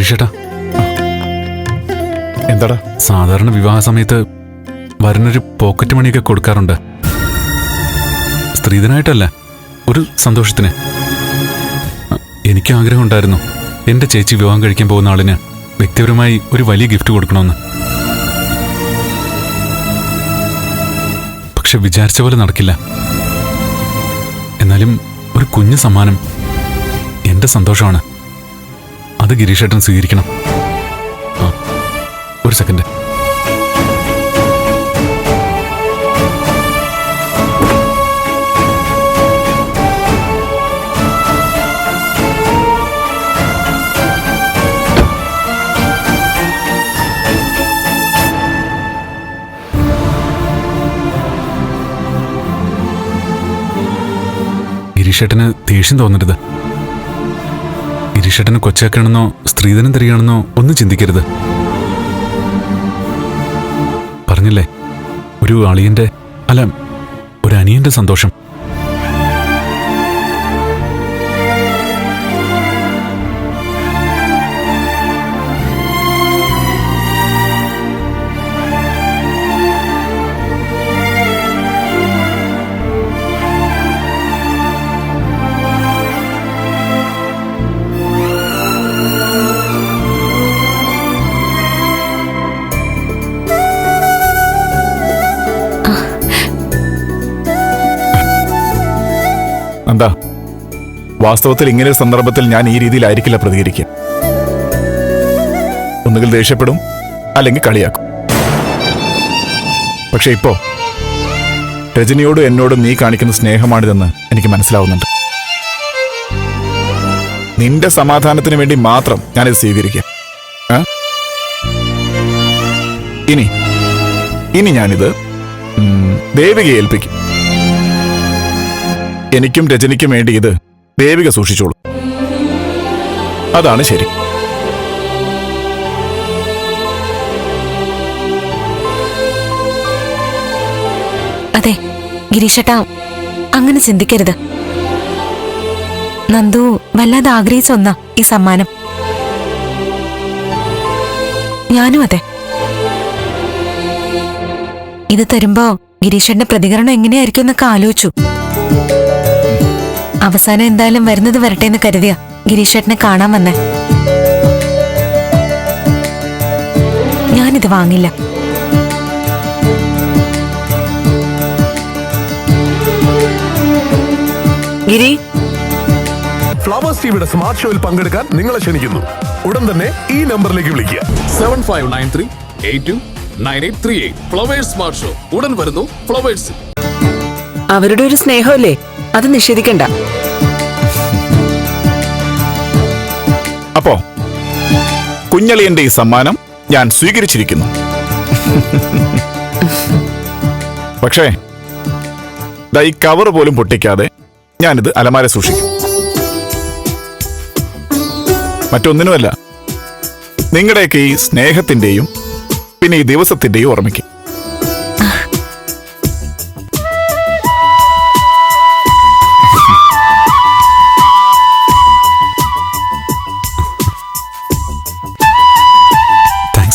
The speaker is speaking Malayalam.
ഗിരീഷേട്ടാ എന്താടാ? സാധാരണ വിവാഹ സമയത്ത് വരനൊരു പോക്കറ്റ് മണിയൊക്കെ കൊടുക്കാറുണ്ട്. സ്ത്രീധനായിട്ടല്ല ഒരു സന്തോഷത്തിന്. എനിക്ക് ആഗ്രഹം ഉണ്ടായിരുന്നു എന്റെ ചേച്ചി വിവാഹം കഴിക്കാൻ പോകുന്ന ആളിന് വ്യക്തിപരമായി ഒരു വലിയ ഗിഫ്റ്റ് കൊടുക്കണമെന്ന്. പക്ഷെ വിചാരിച്ച പോലെ നടക്കില്ല. എന്നാലും ഒരു കുഞ്ഞു സമ്മാനം എന്റെ സന്തോഷമാണ്. അത് ഗിരീഷേട്ടൻ സ്വീകരിക്കണം. ആ ഒരു സെക്കൻഡ് ഗിരീഷേട്ടന് ദേഷ്യം തോന്നരുത്. ഗിരീഷേട്ടന് കൊച്ചാക്കണമെന്നോ സ്ത്രീധനം തരികയാണെന്നോ ഒന്നും ചിന്തിക്കരുത്. പറഞ്ഞില്ലേ? ഒരു അളിയന്റെ അല്ല ഒരു അനിയന്റെ സന്തോഷം. എന്താ? വാസ്തവത്തിൽ ഇങ്ങനെ സന്ദർഭത്തിൽ ഞാൻ ഈ രീതിയിലായിരിക്കില്ല പ്രതികരിക്കുക. ഒന്നുകിൽ ദേഷ്യപ്പെടും അല്ലെങ്കിൽ കളിയാക്കും. പക്ഷെ ഇപ്പോ രജനിയോടും എന്നോടും നീ കാണിക്കുന്ന സ്നേഹമാണിതെന്ന് എനിക്ക് മനസ്സിലാവുന്നുണ്ട്. നിന്റെ സമാധാനത്തിന് വേണ്ടി മാത്രം ഞാനിത് സ്വീകരിക്കാം? ഇനി ഇനി ഞാനിത് ദേവികയെ ഏൽപ്പിക്കും. എനിക്കും രജനിക്കും വേണ്ടി ഇത് ദേവിക സൂക്ഷിച്ചോളൂ. അതാണ് ശരി. അതെ ഗിരീഷേട്ടാ അങ്ങനെ ചിന്തിക്കരുത്. നന്ദു വല്ലാതെ ആഗ്രഹിച്ച ഒന്നാ ഈ സമ്മാനം. ഞാനും അതെ. ഇത് തരുമ്പോ ഗിരീഷന്റെ പ്രതികരണം എങ്ങനെയായിരിക്കും എന്നൊക്കെ ആലോചിച്ചു. അവസാനം എന്തായാലും വരുന്നത് വരട്ടെ എന്ന് കരുതിയ ഗിരീഷേട്ടനെ കാണാൻ വന്നേ. ഞാനിത് വാങ്ങില്ല. ഗിരി? ഫ്ലവേഴ്സ് ടിവിയുടെ സ്മാർട്ട് ഷോയിൽ പങ്കെടുക്കാൻ നിങ്ങളെ ക്ഷണിക്കുന്നു. ഉടൻ തന്നെ ഈ നമ്പറിലേക്ക് വിളിക്കുക. Seven five nine three eight two nine eight three eight Flowers smart show ഉടൻ വരുന്നു ഫ്ലവേഴ്സ് അവരുടെ ഒരു സ്നേഹമല്ലേ? അത് നിഷേധിക്കണ്ട. കുഞ്ഞളിയന്റെ ഈ സമ്മാനം ഞാൻ സ്വീകരിച്ചിരിക്കുന്നു. പക്ഷേ ഈ കവർ പോലും പൊട്ടിക്കാതെ ഞാനിത് അലമാര സൂക്ഷിക്കും. മറ്റൊന്നിനുമല്ല നിങ്ങളുടെയൊക്കെ ഈ സ്നേഹത്തിന്റെയും പിന്നെ ഈ ദിവസത്തിന്റെയും ഓർമ്മയ്ക്ക്.